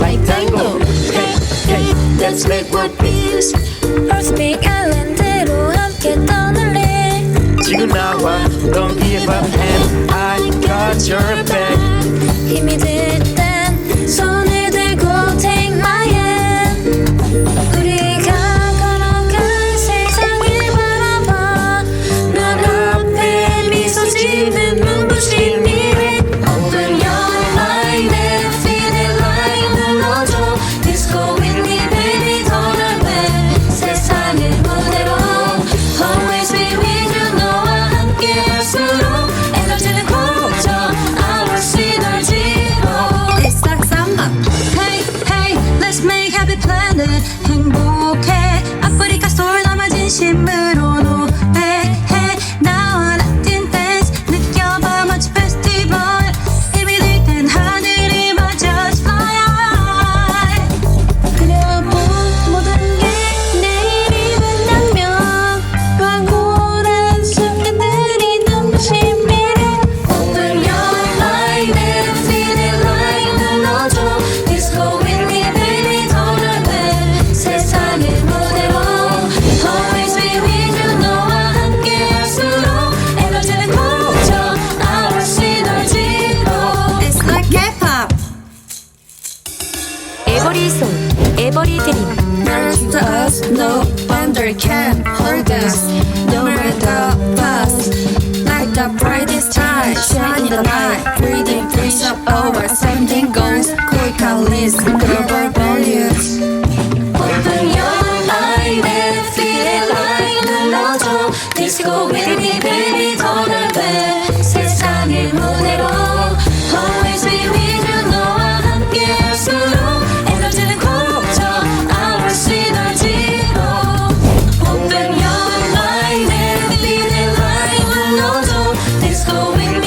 like tango. Hey, hey, let's make one piece. Earthquake don't give up, and I got your everything. Birds to us, no wonder can hold us, no matter the past. Like the brightest star, shining the light. breathing, breeze up over, something goes quick, and least global volume. Things going